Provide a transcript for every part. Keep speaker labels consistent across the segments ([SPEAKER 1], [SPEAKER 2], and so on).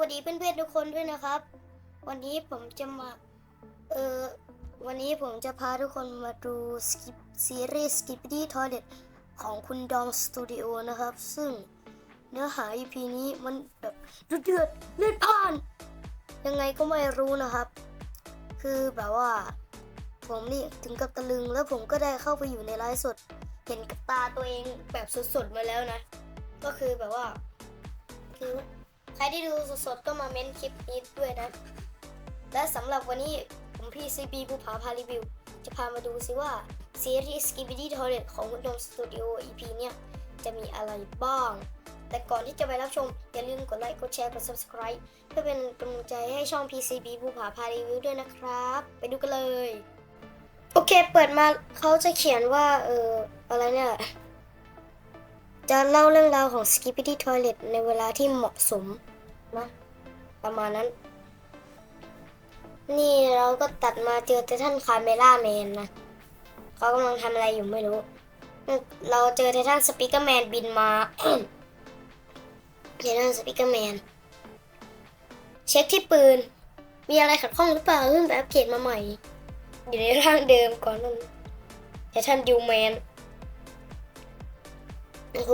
[SPEAKER 1] วัสดีเพื่อนๆทุกคนด้วยนะครับ วันนี้ผมจะมา เออวันนี้ผมจะพาทุกคนมาดูสกิปซีรีส์ Skippity Toilet ของคุณดองสตูดิโอนะครับ ซึ่งเนื้อหา EP นี้มันแบบเดือดเลือดพล่าน ยังไงก็ไม่รู้นะครับ คือแบบว่า ผมนี่ถึงกับตะลึงแล้วผมก็ได้เข้าไปอยู่ในไลฟ์สด เห็นกับตาตัวเองแบบสดๆมาแล้วนะ ก็คือแบบว่าคือ ใครที่ดูสดๆก็มาเม้นคลิปนี้ด้วยนะ และสำหรับวันนี้ผมพี่ซีบีภูผาพารีวิว จะพามาดูซิว่าซีรีส์ Skibidi Toilet ของคุณดมสตูดิโอ EP เนี่ย จะมีอะไรบ้าง แต่ก่อนที่จะไปรับชม อย่าลืมกดไลค์ กดแชร์ กด subscribe เพื่อเป็นกำลังใจให้ช่อง PCB ภูผาพารีวิวด้วยนะครับ ไปดูกันเลย โอเค เปิดมาเขาจะเขียนว่า เอออะไรเนี่ย จะเล่าเรื่องราวของ Skibidi Toilet ในเวลาที่เหมาะสม นะประมาณนั้น นี่เราก็ตัดมาเจอไททันคาเมล่าแมนนะเขากำลังทำอะไรอยู่ไม่รู้ เราเจอไททันสปีกเกอร์แมนบินมาไททันสปีกเกอร์แมนเช็คที่ปืน มีอะไรขัดข้องหรือเปล่าเพิ่งไปอัปเกรดมาใหม่ อยู่ในร่างเดิมก่อนนั้นไททันยูแมนโอ้โห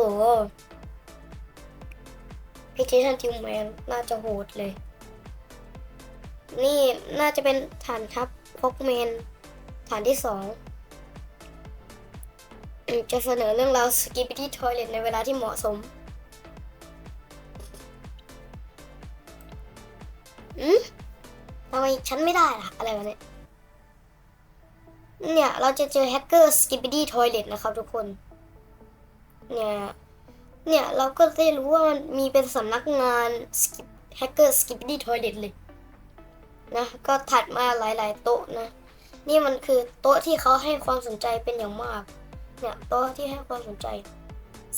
[SPEAKER 1] พิธีทันทิวแมนน่าจะโหดเลย นี่น่าจะเป็นฐานทัพพกเมนฐานที่สองจะเสนอเรื่องราวสกิปปี้ทอยเลตในเวลาที่เหมาะสมอืมทำไมฉันไม่ได้ล่ะ อะไรวะเนี่ย เนี่ย เราจะเจอแฮกเกอร์สกิปปี้ทอยเลตนะครับทุกคน เนี่ย เนี่ยเราก็ได้รู้ว่ามันมีเป็นสำนักงานแฮกเกอร์สกิปปี้ทอยเลตเลยนะก็ถัดมาหลายๆ โต๊ะนะ นี่มันคือโต๊ะที่เขาให้ความสนใจเป็นอย่างมาก เนี่ยโต๊ะที่ให้ความสนใจ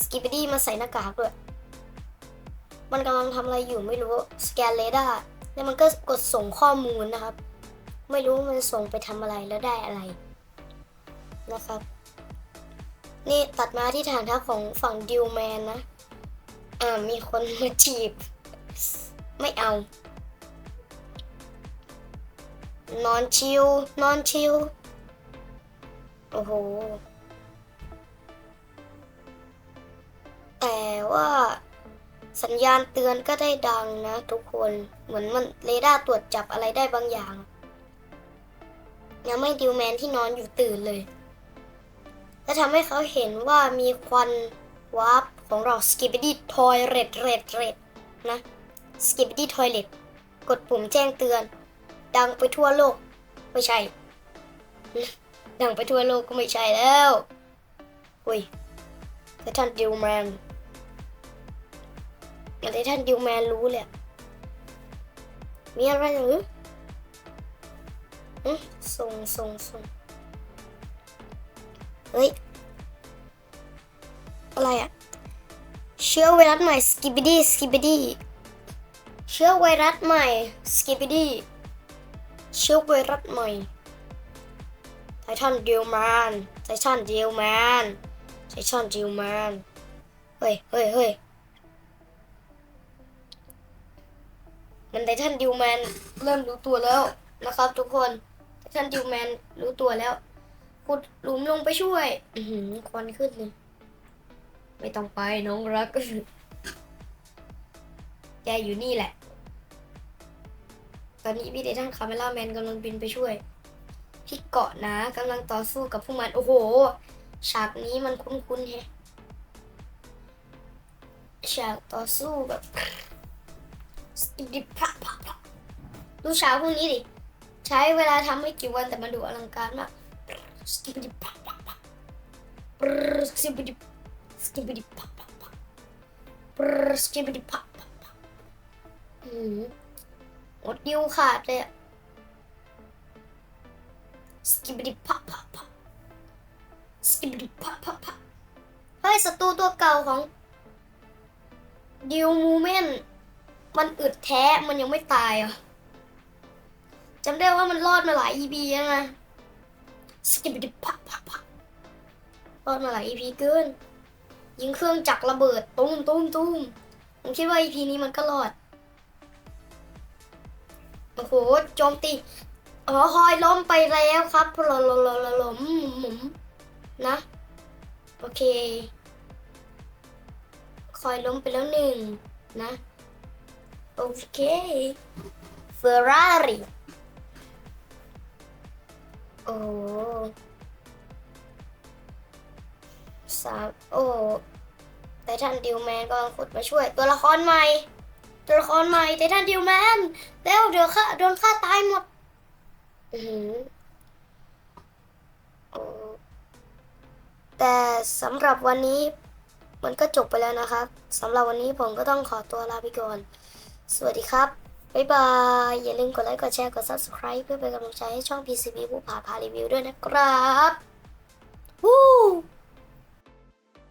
[SPEAKER 1] สกิปปี้มาใส่หน้ากากด้วยมันกำลังทำอะไรอยู่ไม่รู้สแกนเรดาร์แล้วมันก็กดส่งข้อมูลนะครับ ไม่รู้มันส่งไปทำอะไรแล้วได้อะไรนะครับ นี่ตัดมาที่ฐานทัพของฝั่งดิวแมนนะ อ่า มีคนมาจีบ ไม่เอา นอนชิล นอนชิล โอ้โห แต่ว่าสัญญาณเตือนก็ได้ดังนะทุกคน เหมือนมันเรดาร์ตรวจจับอะไรได้บางอย่าง ยังไม่ดิวแมนที่นอนอยู่ตื่นเลย และทำให้เขาเห็นว่ามีควันวาร์ปของเรา Skibidi Toilet Red Red นะ Skibidi Toilet กดปุ่มแจ้งเตือน ดังไปทั่วโลก ไม่ใช่ ดังไปทั่วโลกก็ไม่ใช่แล้วอุ้ยแต่ท่านดิวแมนแต่ท่านดิวแมนรู้เลยมีอะไรหรืออืมส่งส่งส่ง เฮ้ย อะไรอะเชื้อไวรัสใหม่สกิปปี้สกิปปี้เชื้อไวรัสใหม่สกิปปี้เชื้อไวรัสใหม่ไททันดิวแมนไททันดิวแมนไททันดิวแมนเฮ้ยเฮ้ยเฮ้ยมันไททันดิวแมนเริ่มรู้ตัวแล้วนะครับทุกคนไททันดิวแมนรู้ตัวแล้ว ขุดหลุมลงไปช่วย อืควันขึ้นเลย ไม่ต้องไปน้องรัก แกอยู่นี่แหละ ตอนนี้พี่เดทันคาเมล่าแมนกำลังบินไปช่วยที่เกาะนะกำลังต่อสู้กับพวกมัน โอ้โห ฉากนี้มันคุ้นๆแฮะฉากต่อสู้แบบดิบพะพะพะดูฉากพวกนี้ดิ ใช้เวลาทำไม่กี่วันแต่มันดูอลังการมาก Skibbity pop pop pop. Brrr, skibbity skibbity pop pop pop. Brrr, skibbity pop pop pop. อืมหมดนิ้วขาดเลยอะ Skibbity pop pop pop. Skibbity pop pop pop. เฮ้ยศัตรูตัวเก่าของดิวมูเมนมันอึดแท้มันยังไม่ตายอะจำได้ว่ามันรอดมาหลาย EP แล้วนะ สกิปดิพักพักพักรอดมาหลาย EP เกิน ยิงเครื่องจักรระเบิด ตุ้มตุ้มตุ้มผมคิดว่า EP นี้มันก็รอด โอ้โห โจมตีอ๋อคอยล้มไปแล้วครับหล่มหล่มหล่มหล่มหมุนนะ โอเค คอยล้มไปแล้วหนึ่งนะ โอเคเฟอร์รารี่ โอ้สามโอ้ไททันดิวแมนก็ขุดมาช่วย ตัวละครใหม่ ตัวละครใหม่ไททันดิวแมนแล้วเดี๋ยวฆ่าโดนฆ่าตายหมด อือหือโอ้แต่สำหรับวันนี้มันก็จบไปแล้วนะครับสำหรับวันนี้ผมก็ต้องขอตัวลาไปก่อน สวัสดีครับ บ๊ายบาย อย่าลืมกดไลค์ กดแชร์ กด subscribe เพื่อเป็นกำลังใจให้ช่อง PCB ผู้ผ่าพารีวิวด้วยนะครับ วู้